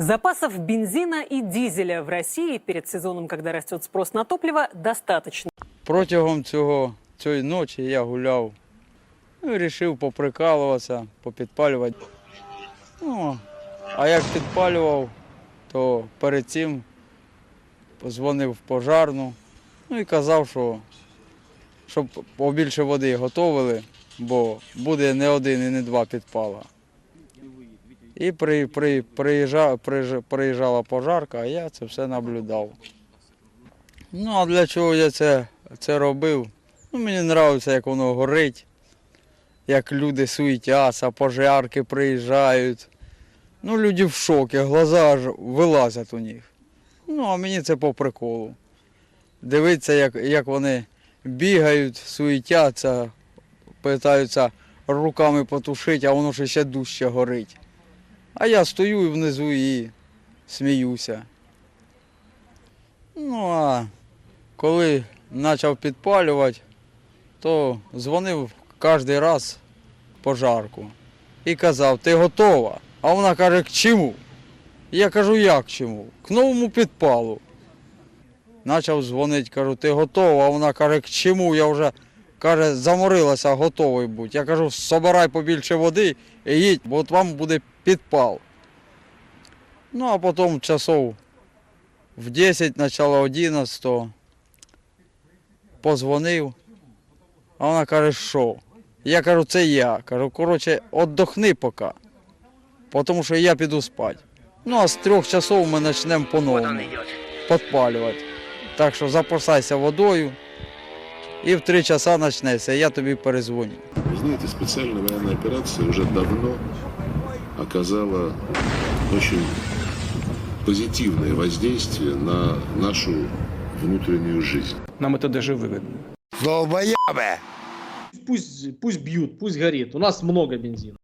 Запасов бензина и дизеля в России перед сезоном, когда растет спрос на топливо, достаточно. Протягом цього, цієї ночі я гуляв ну, і вирішив поприкалуватися, попідпалювати. Ну, а як підпалював, то перед цим дзвонив в пожарну ну і казав, що щоб побільше води готовили, бо буде не один і не два підпала. І при, при, приїжджа, приїжджа- приїжджала пожарка, а я це все наблюдав. Ну, а для чого я це, це робив? Ну, мені подобається, як воно горить, як люди суетяться, пожарки приїжджають. Ну, люди в шокі, глаза аж вилазять у них. Ну, а мені це по приколу. Дивитися, як, як вони бігають, суетяться, питаються руками потушити, а воно ще дужче горить. А я стою внизу і сміюся. Ну а коли почав підпалювати, то дзвонив кожен раз пожарку і казав, ти готова? А вона каже, к чому? Я кажу, як чому? К новому підпалу. Почав дзвонити, кажу, ти готова? А вона каже, к чому? Я вже каже, заморилася, готовий бути. Я кажу, собирай побільше води і їдь, бо от вам буде підпал. Ну, а потім часов в 10, начало 11 позвонив, а вона каже, що? Я кажу, це я. Кажу, коротше, віддохни поки, тому що я піду спати. Ну, а з трьох часов ми почнемо по-новому підпалювати. Так що запасайся водою і в три часа почнеться, я тобі перезвоню. Вы знаете, специальная военная операция уже давно оказала очень позитивное воздействие на нашу внутреннюю жизнь. Нам это даже выгодно. Долбоебы! Пусть, пусть бьют, пусть горит. У нас много бензина.